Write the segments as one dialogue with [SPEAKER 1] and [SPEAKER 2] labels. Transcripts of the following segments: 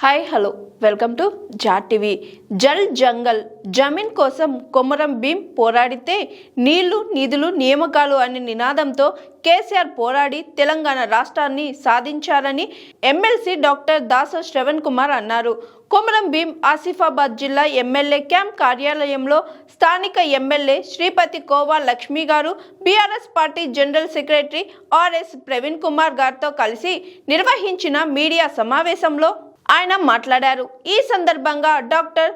[SPEAKER 1] Hi hello welcome to Jat TV Jal Jangal Zameen కోసం కొమరం భీం పోరాడితే నీళ్ళు నిధులు నియామకాలు అనే నినాదంతో కేసీఆర్ పోరాడి తెలంగాణ రాష్ట్రాన్ని సాధించారని ఎమ్మెల్సీ డాక్టర్ దాస శ్రవణ్ కుమార్ అన్నారు. కొమరం భీం ఆసిఫాబాద్ జిల్లా ఎమ్మెల్యే క్యాంప్ కార్యాలయంలో స్థానిక MLA Sripathi Kova Lakshmi garu BRS party general secretary RS Praveen Kumar గారితో కలిసి నిర్వహించిన మీడియా సమావేశంలో ఆయన మాట్లాడారు. ఈ సందర్భంగా డాక్టర్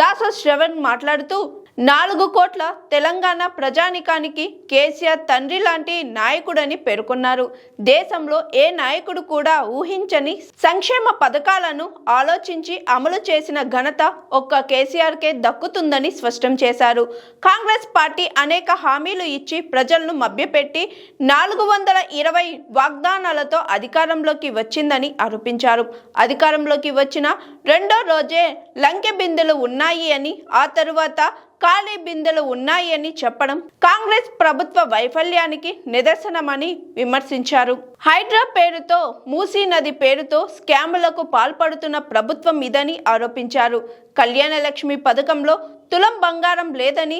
[SPEAKER 1] దాస శ్రవణ్ మాట్లాడుతూ నాలుగు కోట్ల తెలంగాణ ప్రజానికానికి కేసీఆర్ తండ్రి లాంటి నాయకుడని పేర్కొన్నారు. దేశంలో ఏ నాయకుడు కూడా ఊహించని సంక్షేమ పథకాలను ఆలోచించి అమలు చేసిన ఘనత ఒక్క కేసీఆర్కే దక్కుతుందని స్పష్టం చేశారు. కాంగ్రెస్ పార్టీ అనేక హామీలు ఇచ్చి ప్రజలను మభ్యపెట్టి నాలుగు వందల ఇరవై వాగ్దానాలతో అధికారంలోకి వచ్చిందని ఆరోపించారు. అధికారంలోకి వచ్చిన రెండో రోజే లంకె బిందెలు ఉన్నాయి అని ఆ తరువాత ఖాళీ బిందెలు ఉన్నాయి అని చెప్పడం కాంగ్రెస్ ప్రభుత్వ వైఫల్యానికి నిదర్శనమని విమర్శించారు. హైడ్రా పేరుతో మూసీ నది పేరుతో స్కాములకు పాల్పడుతున్న ప్రభుత్వం ఇదని ఆరోపించారు. కళ్యాణలక్ష్మి పథకంలో తులం బంగారం లేదని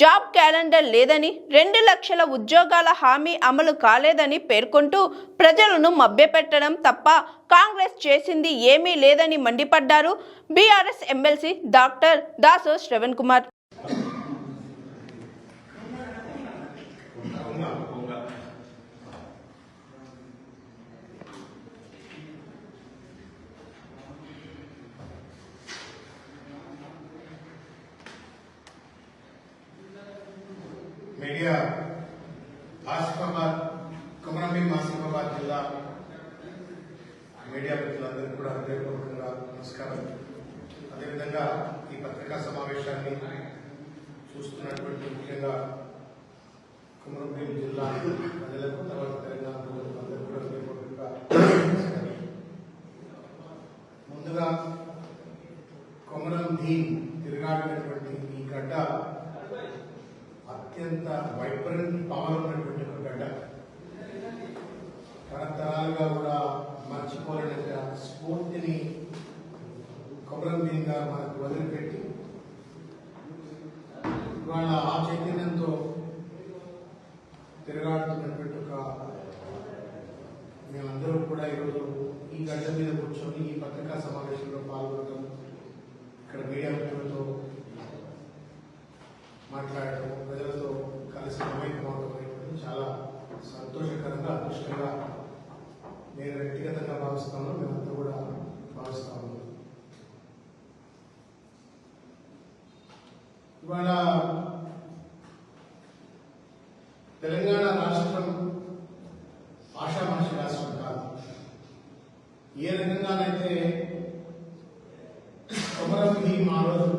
[SPEAKER 1] జాబ్ క్యాలెండర్ లేదని రెండు లక్షల ఉద్యోగాల హామీ అమలు కాలేదని పేర్కొంటూ ప్రజలను మభ్యపెట్టడం తప్ప కాంగ్రెస్ చేసింది ఏమీ లేదని మండిపడ్డారు BRS MLC doctor Dasu Sravan Kumar.
[SPEAKER 2] Media Asifabad Kumarambheem Asifabad జిల్లా మీడియా మిత్రులందరికీ కూడా హృదయపూర్వకంగా నమస్కారం. అదేవిధంగా ఈ పత్రికా సమావేశాన్ని చూస్తున్నటువంటి ముఖ్యంగా కుమరంభీం జిల్లా ప్రజలకు తర్వాత తెలంగాణ ప్రజలకు అందరికీ కూడా హృదయపూర్వకంగా నమస్కారం. ముందుగా కొమరం భీం తిరగాడినటువంటి ఈ గడ్డ అత్యంత వైబ్రెంట్ పవర్ ఉన్నటువంటి ఒక గడ్డ. తరతరాలుగా కూడా మర్చిపోలేనంత స్ఫూర్తిని కొమరం భీంగా మనకు వదిలిపెట్టి ఇవాళ ఆ చైతన్యంతో తిరగాడుతున్నటువంటి ఒక మేమందరం కూడా ఈరోజు ఈ గడ్డ మీద కూర్చొని ఈ పత్రికా సమావేశంలో పాల్గొనడం ఇక్కడ మీడియా మిత్రులతో సమయం చాలా సంతోషకరంగా అదృష్టంగా నేను వ్యక్తిగతంగా భావిస్తాను మేమంతా కూడా భావిస్తాము. ఇవాళ తెలంగాణ రాష్ట్రం ఆషామాషి రాష్ట్రం కాదు. ఏ రకంగానైతే కొమరం భీమ్ ఆ రోజు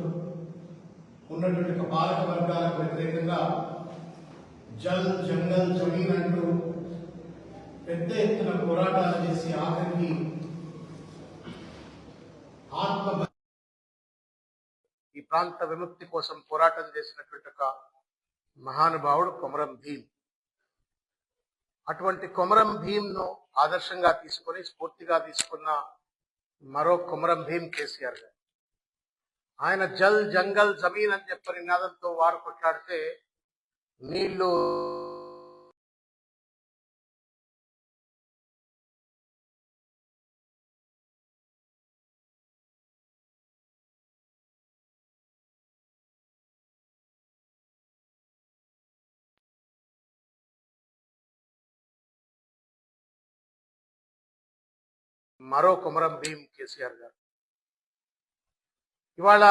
[SPEAKER 2] ఉన్నటువంటి పాలక వర్గాలకు వ్యతిరేకంగా జల్ జంగల్ జమీన్ అంటూ పెద్ద ఎత్తున పోరాటాలు చేసి ఆఖరికి ఆత్మ ఈ ప్రాంత విముక్తి కోసం పోరాటం చేసినటువంటి ఒక మహానుభావుడు కొమరం భీమ్. అటువంటి కొమరం భీంను ఆదర్శంగా తీసుకొని స్ఫూర్తిగా తీసుకున్న మరో కొమరం భీం కేసీఆర్ గారు. ఆయన జల్ జంగల్ జమీన్ అని చెప్పి నినాదంతో వారు కొట్లాడితే నీళ్ళు మరో కొమరం భీం కేసీఆర్ గారు ఇవాళ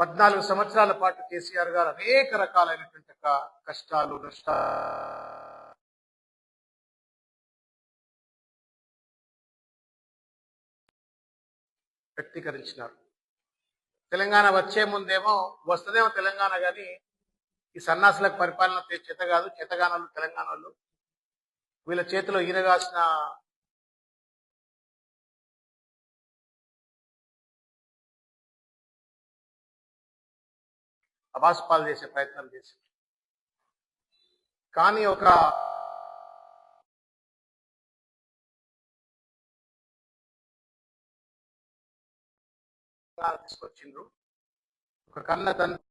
[SPEAKER 2] పద్నాలుగు సంవత్సరాల పాటు కేసీఆర్ గారు అనేక రకాలైనటువంటి కష్టాలు నష్టాలు. వ్యక్తీకరించినారు. తెలంగాణ వచ్చే ముందేమో వస్తుందేమో తెలంగాణ కానీ ఈ సన్నాసులకు పరిపాలన చేత కాదు చేతగానాలు తెలంగాణలో వీళ్ళ చేతిలో ఈరగాసిన అభాస్పాలు చేసే ప్రయత్నం చేసింది కానీ ఒక తీసుకొచ్చిండ్రు. ఒక కన్న తండ్రి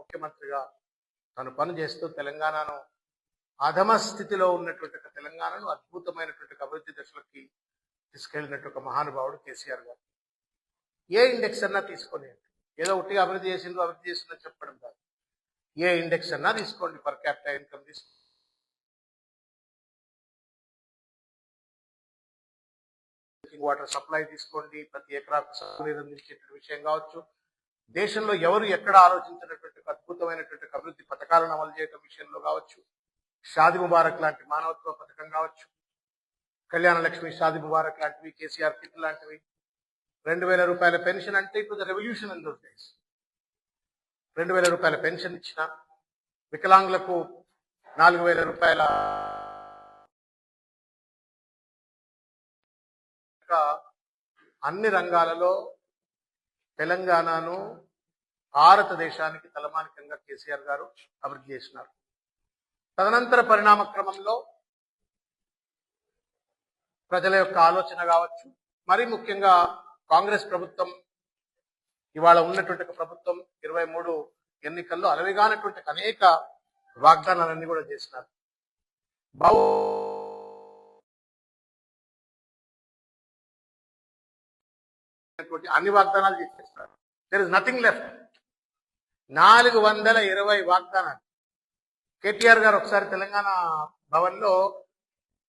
[SPEAKER 2] ముఖ్యమంత్రిగా తను పని చేస్తూ తెలంగాణను అధమ స్థితిలో ఉన్నటువంటి ఒక తెలంగాణను అద్భుతమైనటువంటి అభివృద్ధి దశలకి తీసుకెళ్ళినట్టు ఒక మహానుభావుడు కేసీఆర్ గారు. ఏ ఇండెక్స్ అన్నా తీసుకొని ఏదో ఒకటి అభివృద్ధి చేసిందో అభివృద్ధి చేసిందో చెప్పడం కాదు. ఏ ఇండెక్స్ అన్నా తీసుకోండి పర్ క్యాపిటల్ ఇన్కమ్ తీసుకోండి డ్రింకింగ్ వాటర్ సప్లై తీసుకోండి ప్రతి ఎకరాకు సాగునీరు అందించేటువంటి విషయం కావచ్చు. దేశంలో ఎవరు ఎక్కడ ఆలోచించినటువంటి అద్భుతమైనటువంటి అభివృద్ధి పథకాలను అమలు చేయడం విషయంలో కావచ్చు. షాది ముబారక్ లాంటి మానవత్వ పథకం కావచ్చు. కళ్యాణ లక్ష్మి షాది ముబారక్ లాంటివి కేసీఆర్ కిట్ లాంటివి. రెండు వేల రూపాయల పెన్షన్ అంటే ఇప్పుడు రెవల్యూషన్ ఇన్ దోస్ డేస్ రెండు వేల రూపాయల పెన్షన్ ఇచ్చిన వికలాంగులకు నాలుగు వేల రూపాయల అన్ని రంగాలలో తెలంగాణను భారతదేశానికి తలమానికంగా కేసీఆర్ గారు అభివృద్ధి చేసినారు. తదనంతర పరిణామ క్రమంలో ప్రజల యొక్క ఆలోచన కావచ్చు మరీ ముఖ్యంగా కాంగ్రెస్ ప్రభుత్వం ఇవాళ ఉన్నటువంటి ప్రభుత్వం ఇరవై మూడు ఎన్నికల్లో అలవిగానటువంటి అనేక వాగ్దానాలన్నీ కూడా చేసినారు. బహు అన్ని వాగ్దానాలు చేసేస్తారు దెర్ ఇస్ నథింగ్ లెఫ్ట్ నాలుగు వందల ఇరవై వాగ్దానాలు. కేటీఆర్ గారు ఒకసారి తెలంగాణ భవన్లో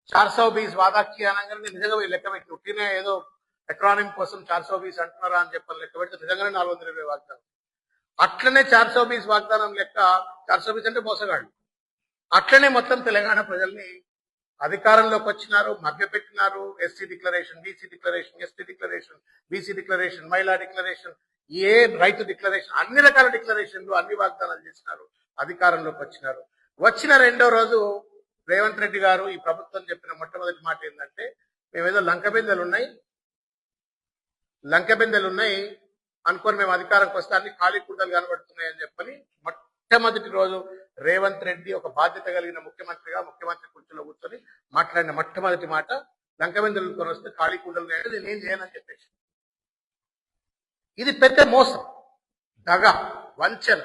[SPEAKER 2] చార్ సౌ బీస్ వాదాఖ్యానంగా నిజంగా లెక్క పెట్టి ఏదో ఎకానమీ కోసం చార్సో బీస్ అంటున్నారా అని చెప్పని లెక్క పెడితే నిజంగానే నాలుగు వందల ఇరవై వాగ్దానం. అట్లనే చార్సో బీస్ వాగ్దానం లెక్క చార్సో బీస్ అంటే మోసగాళ్ళు. అట్లనే మొత్తం తెలంగాణ ప్రజల్ని అధికారంలోకి వచ్చినారు మభ్యపెట్టినారు SC declaration BC declaration ST declaration BC declaration మహిళా డిక్లరేషన్ ఏ రైతు డిక్లరేషన్ అన్ని రకాల డిక్లరేషన్లు అన్ని వాగ్దానాలు చేసినారు అధికారంలోకి వచ్చినారు. వచ్చిన రెండో రోజు రేవంత్ రెడ్డి గారు ఈ ప్రభుత్వం చెప్పిన మొట్టమొదటి మాట ఏంటంటే మేమేదో లంక బిందెలు ఉన్నాయి లంక బిందెలు ఉన్నాయి. అనుకొని మేము అధికారంకి వస్తే అన్ని ఖాళీ కూడలు కనబడుతున్నాయి అని చెప్పని మొట్టమొదటి రోజు రేవంత్ రెడ్డి ఒక బాధ్యత కలిగిన ముఖ్యమంత్రిగా ముఖ్యమంత్రి కుర్చీలో కూర్చొని మాట్లాడిన మొట్టమొదటి మాట లంక బిందెలు వస్తే ఖాళీ కూడలు ఉన్నాయి నేను చేయనని చెప్పేసి. ఇది పెద్ద మోసం దగ వంచన.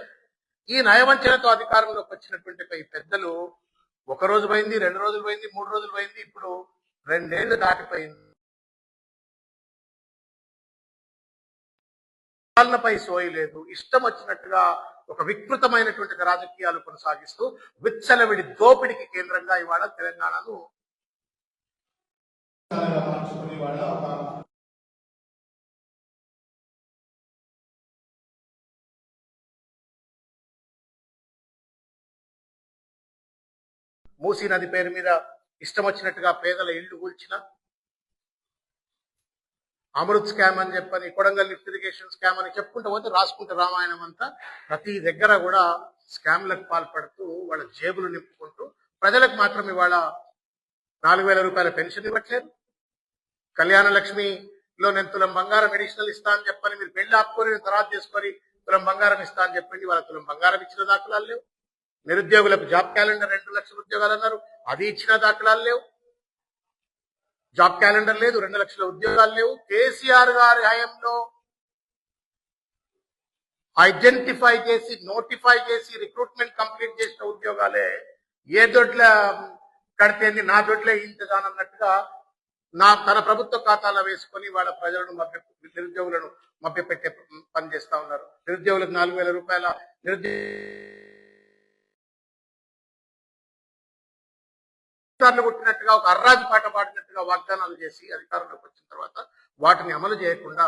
[SPEAKER 2] ఈ నయవంచనతో అధికారంలోకి వచ్చినటువంటి ఈ పెద్దలు ఒక రోజు పోయింది రెండు రోజులు పోయింది మూడు రోజులు పోయింది ఇప్పుడు రెండేళ్ళు దాటిపోయింది. పాలనపై సోయలేదు ఇష్టం వచ్చినట్టుగా ఒక వికృతమైనటువంటి రాజకీయాలు కొనసాగిస్తూ విచ్చలవిడి దోపిడికి కేంద్రంగా ఇవాళ తెలంగాణను మూసీ నది పేరు మీద ఇష్టం వచ్చినట్టుగా పేదల ఇళ్ళు కూల్చిన అమృత్ స్కామ్ అని చెప్పని కొడంగల్ లిఫ్ట్ ఇరిగేషన్ స్కామ్ అని చెప్పుకుంటూ పోతే రాసుకుంటే రామాయణం అంతా ప్రతి దగ్గర కూడా స్కామ్లకు పాల్పడుతూ వాళ్ళ జేబులు నింపుకుంటూ ప్రజలకు మాత్రం ఇవాళ నాలుగు వేల రూపాయల పెన్షన్ ఇవ్వట్లేదు. కళ్యాణ లక్ష్మిలో నేను తులం బంగారం ఎడిషనల్ ఇస్తా అని చెప్పని మీరు పెళ్ళి ఆపుకొని నేను తర్వాత చేసుకొని తులం బంగారం ఇస్తా అని చెప్పండి వాళ్ళ తులం బంగారం ఇచ్చిన దాఖలాలు లేవు. నిరుద్యోగులకు జాబ్ క్యాలెండర్ రెండు లక్షల ఉద్యోగాలు అన్నారు అది ఇచ్చిన దాఖలాలు లేవు. జాబ్ క్యాలెండర్ లేదు రెండు లక్షల ఉద్యోగాలు లేవు. కేసీఆర్ గారి హయాంలో ఐడెంటిఫై చేసి నోటిఫై చేసి రిక్రూట్మెంట్ కంప్లీట్ చేసిన ఉద్యోగాలే ఏ దొడ్ల కడితేంది నా దొడ్లే ఇంతదానన్నట్టుగా నా తన ప్రభుత్వ ఖాతాలో వేసుకొని వాళ్ళ ప్రజలను మభ్య నిరుద్యోగులను మభ్యపెట్టే పని చేస్తా ఉన్నారు. నిరుద్యోగులకు నాలుగు వేల రూపాయల నిరుద్యోగ సార్లు కొట్టినట్టుగా ఒక అర్రాజు పాట పాడినట్టుగా వాగ్దానాలు చేసి అధికారంలోకి వచ్చిన తర్వాత వాటిని అమలు చేయకుండా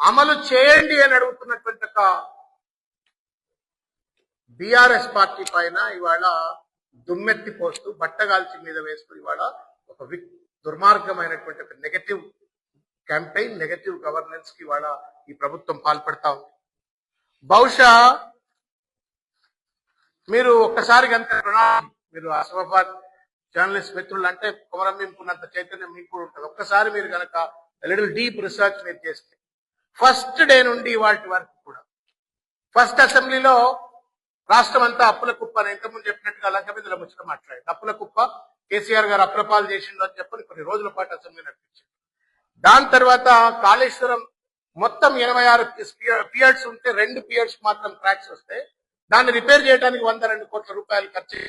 [SPEAKER 2] అమలు చేయండి అని అడుగుతున్నటువంటి ఒక బిఆర్ఎస్ పార్టీ పైన ఇవాళ దుమ్మెత్తి పోస్తూ బట్టగాల్చి మీద వేస్తూ ఇవాళ ఒక దుర్మార్గమైనటువంటి ఒక నెగటివ్ క్యాంపెయిన్ నెగటివ్ గవర్నెన్స్కి ఇవాళ ఈ ప్రభుత్వం పాల్పడతా ఉంది. బహుశా మీరు ఒక్కసారి కనుక మీరు అసఫాబాద్ జర్నలిస్ట్ మిత్రులు అంటే కుమరం చైతన్యం మీకు కూడా ఉంటుంది. ఒక్కసారి మీరు కనుక లిటిల్ డీప్ రీసెర్చ్ మీరు చేస్తే ఫస్ట్ డే నుండి వాటి వరకు కూడా ఫస్ట్ అసెంబ్లీలో రాష్ట్రం అంతా అప్పుల కుప్ప అని ఇంతకుముందు చెప్పినట్టుగా లంక మీద ముచ్చట మాట్లాడింది. అప్పుల కుప్ప కేసీఆర్ గారు అప్రపాలు చేసిండు అని చెప్పని కొన్ని రోజుల పాటు అసెంబ్లీ నడిపించింది. దాని తర్వాత కాళేశ్వరం మొత్తం ఎనభై ఆరు పియర్స్ ఉంటే రెండు పియర్స్ మాత్రం క్రాక్స్ వస్తే దాన్ని రిపేర్ చేయడానికి వంద రెండు కోట్ల రూపాయలు ఖర్చు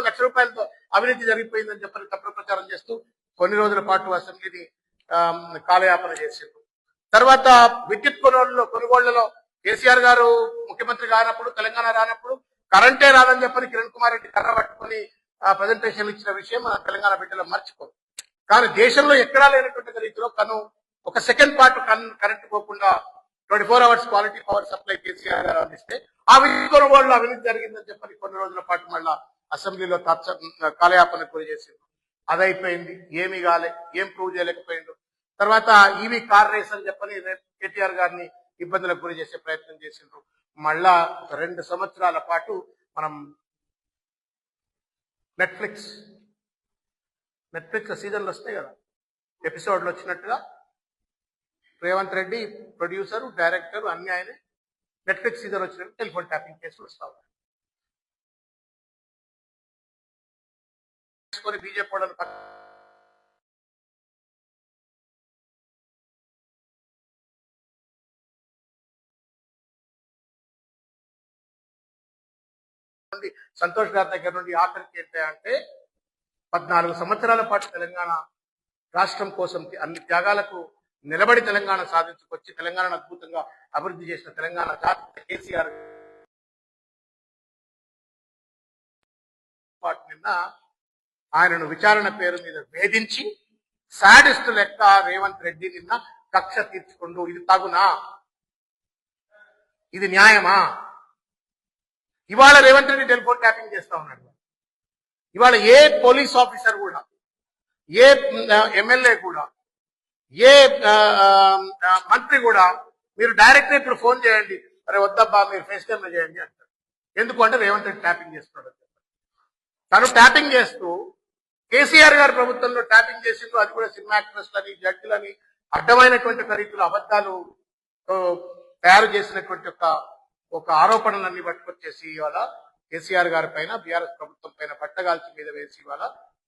[SPEAKER 2] లక్ష రూపాయలతో అవినీతి జరిగిపోయిందని చెప్పని తప్పుడు ప్రచారం చేస్తూ కొన్ని రోజుల పాటు అసెంబ్లీని కాలయాపన చేసిండ్రు. తర్వాత విద్యుత్ కొనుగోళ్ళలో కొనుగోళ్ళలో కేసీఆర్ గారు ముఖ్యమంత్రి కానప్పుడు తెలంగాణ రానప్పుడు కరెంటే రాదని చెప్పని కిరణ్ కుమార్ రెడ్డి కర్ర పట్టుకుని ప్రజెంటేషన్ ఇచ్చిన విషయం మన తెలంగాణ బిడ్డలో మర్చిపోదు కానీ దేశంలో ఎక్కడా లేనటువంటి రీతిలో కను ఒక సెకండ్ పార్ట్ కరెంట్ పోకుండా twenty four hours quality power supply KCR garu అందిస్తే ఆ విద్యుత్ కొనుగోలులో అవినీతి జరిగిందని చెప్పని కొన్ని రోజుల పాటు మళ్ళా అసెంబ్లీలో తర్చ కాలయాపన గురి చేసింది అదైపోయింది. ఏమి కాలే. ఏం ప్రూవ్ చేయలేకపోయిండు. తర్వాత ఈవి కార్ రేస్ అని చెప్పని కేటీఆర్ గారిని ఇబ్బందులకు గురి చేసే ప్రయత్నం చేసిండ్రు. మళ్ళా ఒక రెండు సంవత్సరాల పాటు మనం నెట్ఫ్లిక్స్ నెట్ఫ్లిక్స్ సీజన్లు వస్తాయి కదా. ఎపిసోడ్లు వచ్చినట్టుగా రేవంత్ రెడ్డి ప్రొడ్యూసర్ డైరెక్టర్ అన్ని ఆయనే నెట్ఫ్లిక్స్ సీజన్ వచ్చినట్టు టెలిఫోన్ ట్యాపింగ్ కేసులు వస్తా ఉన్నాయి. తీసుకొని బీజేపీ వాళ్ళని నుండి సంతోష్ గారి దగ్గర నుండి ఆఖరికి ఏంటి అంటే పద్నాలుగు సంవత్సరాల పాటు తెలంగాణ రాష్ట్రం కోసం అన్ని త్యాగాలకు నిలబడి తెలంగాణ సాధించుకొచ్చి తెలంగాణను అద్భుతంగా అభివృద్ధి చేసిన తెలంగాణ జాతి కేసీఆర్ పాటు నిన్న ఆయనను విచారణ పేరు మీద వేధించి శాడిస్ట్ లెక్క రేవంత్ రెడ్డి నిన్న కక్ష తీర్చుకుంటూ ఇది తగునా? ఇది న్యాయమా? ఇవాళ రేవంత్ రెడ్డి టెలిఫోన్ ట్యాపింగ్ చేస్తా ఉన్నాడు. ఇవాళ ఏ పోలీస్ ఆఫీసర్ కూడా ఏ ఎమ్మెల్యే కూడా ఏ మంత్రి కూడా మీరు డైరెక్ట్ ఇప్పుడు ఫోన్ చేయండి. అరే వద్దబ్బా మీరు ఫేస్ కెమెరా చేయండి అంటారు. ఎందుకు అంటే రేవంత్ రెడ్డి ట్యాపింగ్ చేస్తున్నాడు తను ట్యాపింగ్ చేస్తూ కేసీఆర్ గారి ప్రభుత్వంలో ట్యాపింగ్ చేసిండ్రు అది కూడా సినిమా యాక్ట్రెస్లని జడ్జిలని అడ్డమైనటువంటి రీతిలో అబద్ధాలు తయారు చేసినటువంటి ఒక ఒక ఆరోపణలన్నీ పట్టుకొచ్చేసి ఇవాళ కేసీఆర్ గారి పైన బీఆర్ఎస్ ప్రభుత్వం పైన పట్టగాల్చి మీద వేసి ఇవాళ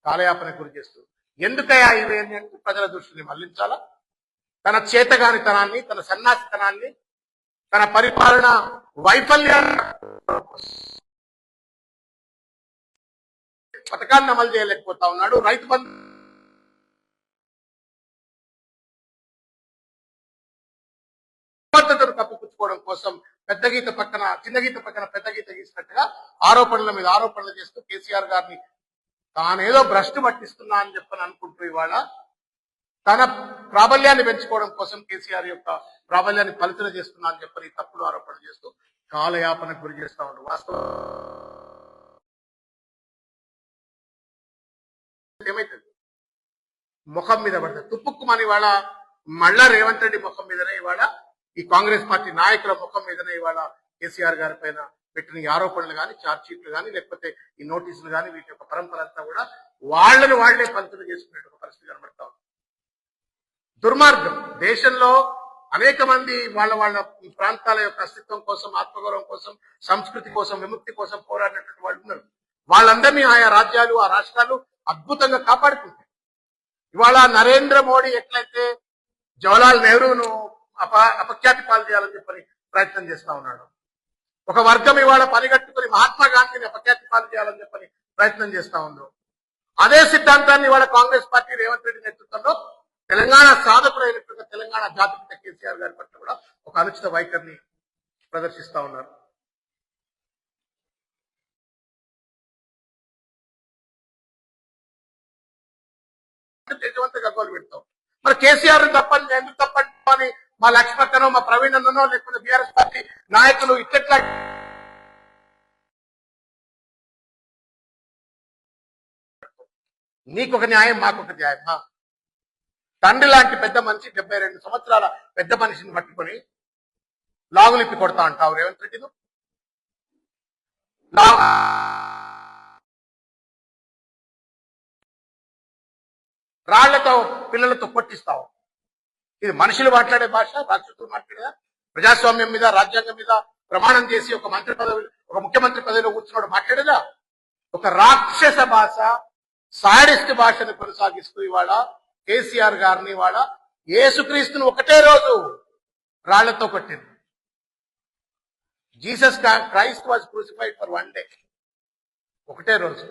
[SPEAKER 2] కాలయాపన గురి చేస్తూ ఎందుకయా ఇవేంటి ప్రజల దృష్టిని మళ్ళించాలా? తన చేతగానితనాన్ని తన సన్నాసితనాన్ని తన పరిపాలన వైఫల్యాన్ని పథకాన్ని అమలు చేయలేకపోతా ఉన్నాడు. రైతు బంధు పద్ధతులు కప్పిపుచ్చుకోవడం కోసం పెద్ద గీత పక్కన చిన్న గీత పక్కన పెద్ద గీత గీసినట్టుగా ఆరోపణల మీద ఆరోపణలు చేస్తూ కేసీఆర్ గారిని తానేదో భ్రష్టు పట్టిస్తున్నా అని చెప్పని అనుకుంటూ ఇవాళ తన ప్రాబల్యాన్ని పెంచుకోవడం కోసం కేసీఆర్ యొక్క ప్రాబల్యాన్ని ఫలితం చేస్తున్నా అని చెప్పని తప్పుడు ఆరోపణలు చేస్తూ కాలయాపనకు గురి చేస్తా ఉంటారు వాస్తవం ఏమైతుంది? ముఖం మీద పడుతుంది తుప్పుక్కుమని ఇవాళ మళ్ళా రేవంత్ రెడ్డి ముఖం మీదనే ఇవాళ ఈ కాంగ్రెస్ పార్టీ నాయకుల ముఖం మీదనే ఇవాళ కేసీఆర్ గారి పైన పెట్టిన ఈ ఆరోపణలు కానీ ఛార్జ్షీట్లు కానీ లేకపోతే ఈ నోటీసులు కానీ వీటి యొక్క పరంపర అంతా కూడా వాళ్ళని వాళ్ళే పంచులు చేసుకునే పరిస్థితి కనబడతా ఉంది. దుర్మార్గం. దేశంలో అనేక మంది వాళ్ళ వాళ్ళ ప్రాంతాల యొక్క అస్తిత్వం కోసం ఆత్మగౌరవం కోసం సంస్కృతి కోసం విముక్తి కోసం పోరాడినటువంటి వాళ్ళు ఉన్నారు. వాళ్ళందరినీ ఆయా రాజ్యాలు ఆ రాష్ట్రాలు అద్భుతంగా కాపాడుకుంటాయి ఇవాళ నరేంద్ర మోడీ ఎట్లయితే జవహర్లాల్ నెహ్రూను అప అపఖ్యాతి పాలు చేయాలని చెప్పని ప్రయత్నం చేస్తా ఉన్నాడు. ఒక వర్గం ఇవాళ పనిగట్టుకుని మహాత్మా గాంధీని అపఖ్యాతి పాలు చేయాలని చెప్పని ప్రయత్నం చేస్తా ఉందో. అదే సిద్ధాంతాన్ని ఇవాళ కాంగ్రెస్ పార్టీ రేవంత్ రెడ్డి నేతృత్వంలో తెలంగాణ సాధకుడైనటువంటి తెలంగాణ జాతిపిత కేసీఆర్ గారి పట్ల కూడా ఒక అనుచిత వైఖరిని ప్రదర్శిస్తా ఉన్నారు. తేజవంతంగా గోలు పెడతాం. మరి కేసీఆర్ తప్పని ఎందుకు తప్పని అని మా లక్ష్మణనో మా ప్రవీణ్ అన్ననో లేకపోతే బీఆర్ఎస్ పార్టీ నాయకులు ఇట్లా నీకొక న్యాయం మాకొక న్యాయమా తండ్రి లాంటి పెద్ద మనిషి డెబ్బై రెండు సంవత్సరాల పెద్ద మనిషిని పట్టుకొని లాగులిప్పి కొడతా అంటావు రేవంత్ రెడ్డి నువ్వు? రాళ్ళతో పిల్లలతో కొట్టిస్తావు. ఇది మనుషులు మాట్లాడే భాష రాక్షసులు మాట్లాడే ప్రజాస్వామ్యం మీద రాజ్యాంగం మీద ప్రమాణం చేసి ఒక మంత్రి పదవి ఒక ముఖ్యమంత్రి పదవిలో కూర్చున్నాడు మాట్లాడేదా? ఒక రాక్షస భాష సాడిస్ట్ భాషను కొనసాగిస్తూ ఇవాళ కేసీఆర్ గారిని ఇవాళ ఏసుక్రీస్తుని ఒకటే రోజు రాళ్ళతో కొట్టింది. Jesus Christ was crucified for one day. ఒకటే రోజు.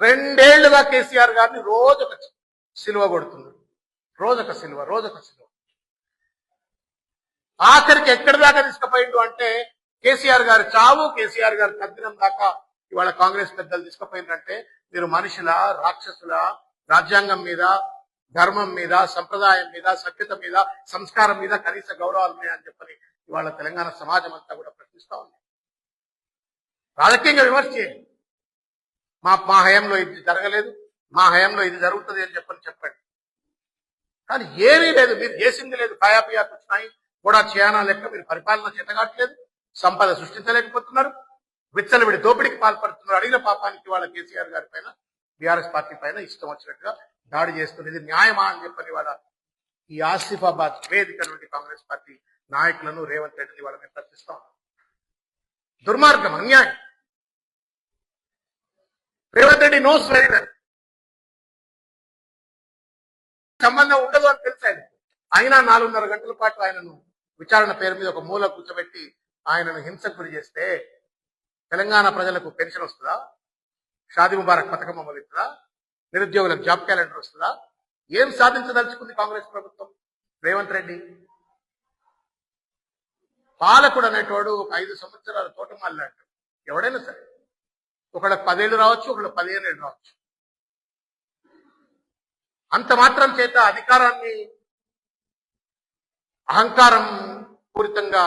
[SPEAKER 2] రెండేళ్ళుగా కేసీఆర్ గారిని రోజు ఒక సిలువ కొడుతున్నారు రోజు సిలువ రోజు సిలువ. ఆఖరికి ఎక్కడి దాకా తీసుకుపోయిండు అంటే కేసీఆర్ గారు చావు కేసీఆర్ గారు తగ్గినం దాకా ఇవాళ కాంగ్రెస్ పెద్దలు తీసుకుపోయిందంటే మీరు మనుషుల రాక్షసుల రాజ్యాంగం మీద ధర్మం మీద సంప్రదాయం మీద సభ్యత మీద సంస్కారం మీద కనీస గౌరవాలు ఉన్నాయని చెప్పని ఇవాళ తెలంగాణ సమాజం అంతా కూడా ప్రశ్నిస్తా ఉంది. రాజకీయంగా విమర్శ చేయండి. మా మా హయాంలో ఇది జరగలేదు. మా హయాంలో ఇది జరుగుతుంది అని చెప్పని చెప్పండి. కానీ ఏమీ లేదు మీరు చేసింది లేదు. కాయాపియాకు వచ్చినాయి కూడా చేయనా లెక్క మీరు పరిపాలన చేతగాట్లేదు సంపద సృష్టించలేకపోతున్నారు విచ్చలవిడి దోపిడీకి పాల్పడుతున్నారు. అడిగిన పాపానికి వాళ్ళ కేసీఆర్ గారి పైన బీఆర్ఎస్ పార్టీ పైన ఇష్టం వచ్చినట్టుగా దాడి చేస్తుంది ఇది న్యాయమా అని చెప్పని వాళ్ళ ఈ ఆసిఫాబాద్ వేదిక నుండి కాంగ్రెస్ పార్టీ నాయకులను రేవంత్ రెడ్డిని వాళ్ళ ప్రశ్నిస్తాం దుర్మార్గం అన్యాయం. రేవంత్ రెడ్డి నోస్ వెరీ సంబంధం ఉండదు అని తెలుసు ఆయన. అయినా నాలుగున్నర గంటల పాటు ఆయనను విచారణ పేరు మీద ఒక మూల కూర్చోబెట్టి ఆయనను హింసకు గురి చేస్తే తెలంగాణ ప్రజలకు పెన్షన్ వస్తుందా? షాదీ ముబారక్ పథకం అమలుతుందా నిరుద్యోగులకు జాబ్ క్యాలెండర్ వస్తుందా? ఏం సాధించదలుచుకుంది కాంగ్రెస్ ప్రభుత్వం? రేవంత్ రెడ్డి. పాలకుడు అనేటోడు ఒక ఐదు సంవత్సరాల తోటమాలినాడు ఎవడైనా సరే. ఒకళ్ళకి పదేళ్ళు రావచ్చు ఒకళ్ళకి పదిహేను ఏళ్ళు రావచ్చు. అంత మాత్రం చేత అధికారాన్ని అహంకారం పూరితంగా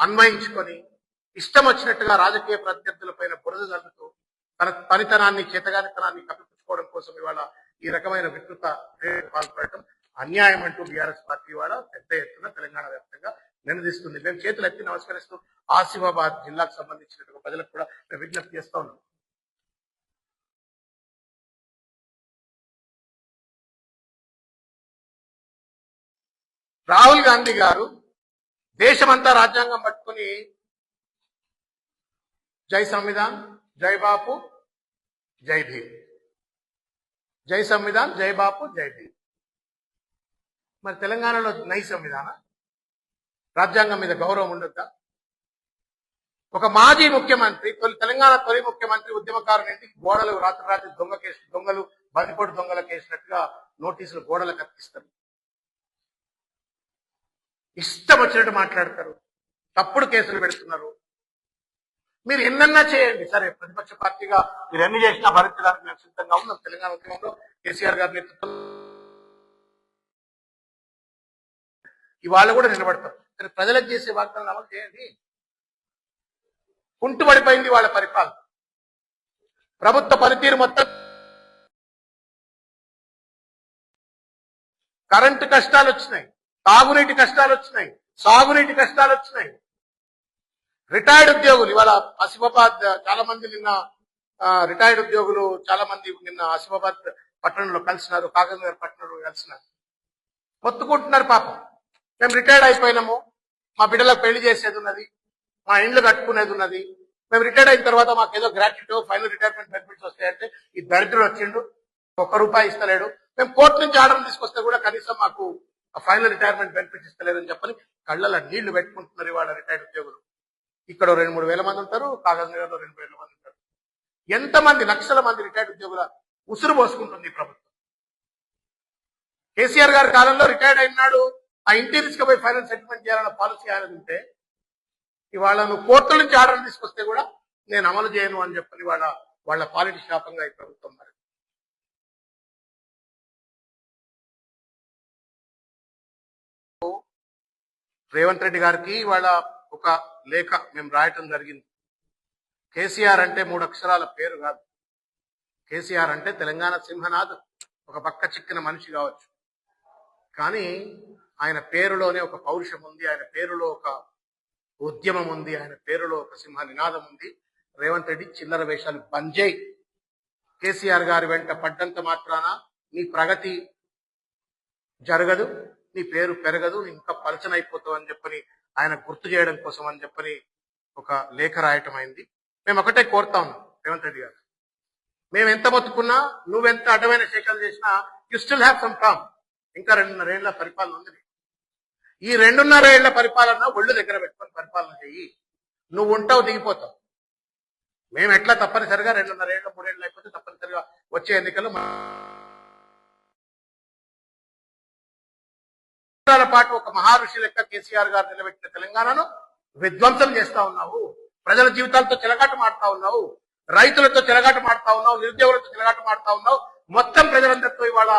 [SPEAKER 2] అన్వయించుకొని ఇష్టం వచ్చినట్టుగా రాజకీయ ప్రత్యర్థులపైన బురద జల్లుతూ తన పనితనాన్ని చేతగానితనాన్ని కప్పిపుచ్చుకోవడం కోసం ఇవాళ ఈ రకమైన వికృత పాల్పడటం అన్యాయం అంటూ బీఆర్ఎస్ పార్టీ వాళ్ళ పెద్ద ఎత్తున తెలంగాణ వ్యాప్తంగా నినదిస్తుంది. మేము చేతులు ఎత్తి నమస్కరిస్తూ ఆసిఫాబాద్ జిల్లాకు సంబంధించినటువంటి ప్రజలకు కూడా మేము విజ్ఞప్తి చేస్తా ఉన్నాం. రాహుల్ గాంధీ గారు దేశమంతా రాజ్యాంగం పట్టుకుని జై సంవిధాన్ జై బాపు జై భీమ్. జై సంవిధాన్ జై బాపు జై భీమ్. మరి తెలంగాణలో నై సంవిధాన? రాజ్యాంగం మీద గౌరవం ఉండొద్దా? ఒక మాజీ ముఖ్యమంత్రి తొలి తెలంగాణ తొలి ముఖ్యమంత్రి ఉద్యమకారుని ఇంటికి గోడలు రాత్రి రాత్రి దొంగ కేసు దొంగలు బందిపోటు దొంగల కేసినట్టుగా నోటీసులు గోడలకు అతికిస్తారు ఇష్టం వచ్చినట్టు మాట్లాడతారు. తప్పుడు కేసులు పెడుతున్నారు. మీరు ఎన్నన్నా చేయండి. సరే ప్రతిపక్ష పార్టీగా మీరు ఎన్ని చేసినా భరించడానికి మేము సిద్ధంగా ఉన్నాం తెలంగాణ ఉద్యమంలో కేసీఆర్ గారి నేతృత్వం. ఇవాళ కూడా నిలబడతాం కానీ ప్రజలకు చేసే వాగ్దానాలు అమలు చేయండి. కుంటుబడిపోయింది వాళ్ళ పరిపాలన. ప్రభుత్వ పనితీరు మొత్తం కరెంటు కష్టాలు వచ్చినాయి. తాగునీటి కష్టాలు వచ్చినాయి. సాగునీటి కష్టాలు వచ్చినాయి. రిటైర్డ్ ఉద్యోగులు ఇవాళ ఆసిఫాబాద్ చాలా మంది నిన్న రిటైర్డ్ ఉద్యోగులు చాలా మంది నిన్న ఆసిఫాబాద్ పట్టణంలో కలిసినారు కాగనగర్ పట్టణంలో కలిసినారు. పొత్తుకుంటున్నారు పాపం. మేము రిటైర్డ్ అయిపోయినాము. మా బిడ్డలకు పెళ్ళి చేసేది ఉన్నది. మా ఇండ్లు కట్టుకునేది ఉన్నది. మేము రిటైర్డ్ అయిన తర్వాత మాకు ఏదో గ్రాట్యుటీ ఫైనల్ రిటైర్మెంట్ బెనిఫిట్స్ వస్తాయంటే ఈ దరిద్రుడు వచ్చిండు. ఒక్క రూపాయి ఇస్తలేడు. మేము కోర్టు నుంచి ఆర్డర్ తీసుకొస్తే కూడా కనీసం మాకు ఫైనల్ రిటైర్మెంట్ బెనిఫిట్స్ ఇస్తలేదని చెప్పని కళ్ళలో నీళ్ళు పెట్టుకుంటున్నారు ఇవాళ రిటైర్డ్ ఉద్యోగులు. ఇక్కడ రెండు మూడు వేల మంది ఉంటారు కాగజ్ నగర్లో రెండు వేల మంది ఉంటారు. ఎంతమంది లక్షల మంది రిటైర్డ్ ఉద్యోగుల ఉసురు పోసుకుంటుంది ప్రభుత్వం? కేసీఆర్ గారి కాలంలో రిటైర్డ్ అయినాడు ఆ ఇంటి తీసుకుపోయి ఫైనల్ సెటిల్మెంట్ చేయాలన్న పాలసీ ఆయన ఉంటే ఇవాళ నువ్వు కోర్టుల నుంచి ఆర్డర్ తీసుకొస్తే కూడా నేను అమలు చేయను అని చెప్పని వాళ్ళ వాళ్ళ పాలిటి శాపంగా ఈ ప్రభుత్వం మరి రేవంత్ రెడ్డి గారికి వాళ్ళ ఒక లేఖ మేము రాయటం జరిగింది. కేసీఆర్ అంటే మూడు అక్షరాల పేరు కాదు. కేసీఆర్ అంటే తెలంగాణ సింహనాథ్ ఒక పక్క చిక్కిన మనిషి కావచ్చు. కానీ ఆయన పేరులోనే ఒక పౌరుషం ఉంది ఆయన పేరులో ఒక ఉద్యమం ఉంది ఆయన పేరులో ఒక సింహ నినాదం ఉంది. రేవంత్ రెడ్డి చిల్లర వేషాలు బంజేయ్ కేసీఆర్ గారి వెంట పడ్డంత మాత్రాన నీ ప్రగతి జరగదు. నీ పేరు పెరగదు ఇంకా పలచన అయిపోతావు అని చెప్పని ఆయన గుర్తు చేయడం కోసం అని చెప్పని ఒక లేఖ రాయటం అయింది. మేము ఒకటే కోరుతా ఉన్నాం రేవంత్ రెడ్డి గారు. మేము ఎంత బతుకున్నా నువ్వెంత అడ్డమైన శేఖలు చేసినా you still have some calm ఇంకా రెండున్నరేళ్ళ పరిపాలన ఉంది. ఈ రెండున్నరేళ్ళ పరిపాలన ఒళ్ళు దగ్గర పెట్టుకొని పరిపాలన చెయ్యి. నువ్వు ఉంటావు దిగిపోతావు. మేము ఎట్లా తప్పనిసరిగా రెండున్నరేళ్ళ మూడేళ్ళు అయిపోతే తప్పనిసరిగా వచ్చే ఎన్నికలు సంవత్సరాల పాటు ఒక మహర్షి లెక్క కేసీఆర్ గారు నిలబెట్టిన తెలంగాణను విధ్వంసం చేస్తా ఉన్నావు. ప్రజల జీవితాలతో చెలగాట మాడుతా ఉన్నావు. రైతులతో చెలగాట మాడుతా ఉన్నావు. నిరుద్యోగులతో చెలగాట మాడుతా ఉన్నావు. మొత్తం ప్రజలందరితో ఇవాళ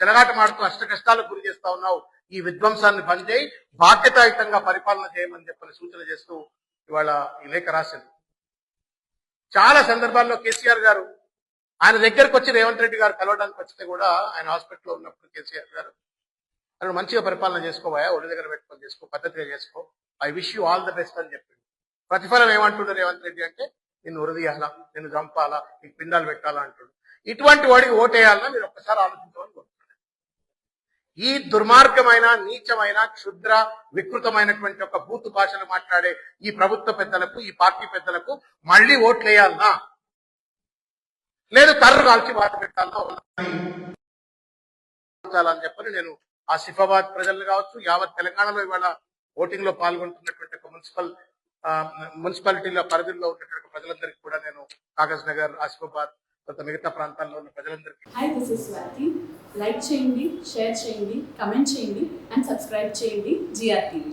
[SPEAKER 2] చెలగాట మాడుతూ అష్ట కష్టాలకు గురి చేస్తా ఉన్నావు. ఈ విధ్వంసాన్ని పనిచేయి బాధ్యతాయుతంగా పరిపాలన చేయమని చెప్పని సూచన చేస్తూ ఇవాళ ఈ లేఖ రాసింది. చాలా సందర్భాల్లో కేసీఆర్ గారు ఆయన దగ్గరకు వచ్చి రేవంత్ రెడ్డి గారు కలవడానికి వచ్చితే కూడా ఆయన హాస్పిటల్లో ఉన్నప్పుడు కేసీఆర్ గారు అక్కడ మంచిగా పరిపాలన చేసుకోవాయా? ఒళ్ళు దగ్గర పెట్టుకొని చేసుకో పద్ధతిగా చేసుకో. I wish you all the best అని చెప్పి ప్రతిఫలం ఏమంటుండే రేవంత్ రెడ్డి అంటే నిన్ను ఉరదీయాలా నిన్ను చంపాలా? నీకు పిండాలు పెట్టాలా? అంటుండు. ఇటువంటి వాడికి ఓటేయాలన్నా మీరు ఒక్కసారి ఆలోచించమని కోరుతున్నాను ఈ దుర్మార్గమైన నీచమైన క్షుద్ర వికృతమైనటువంటి ఒక బూతు భాషలు మాట్లాడే ఈ ప్రభుత్వ పెద్దలకు ఈ పార్టీ పెద్దలకు మళ్ళీ ఓట్లేయాలనా? లేదు కర్రు కాల్చి బాధ పెట్టాలనా? అని చెప్పని నేను ఆసిఫాబాద్ ప్రజలు కావచ్చు యావత్ తెలంగాణలో ఇవాళ ఓటింగ్లో పాల్గొంటున్నటువంటి ఒక మున్సిపల్ మున్సిపాలిటీల పరిధిలో ఉన్నటువంటి ప్రజలందరికీ కూడా నేను కాగజ్ నగర్ ఆసిఫాబాద్ కొంత మిగతా ప్రాంతాల్లో ఉన్న ప్రజలందరికీ
[SPEAKER 3] hi this is Swathi. Like చేయండి షేర్ చేయండి కమెంట్ చేయండి అండ్ సబ్స్క్రైబ్ చేయండి జిఆర్ టీవీ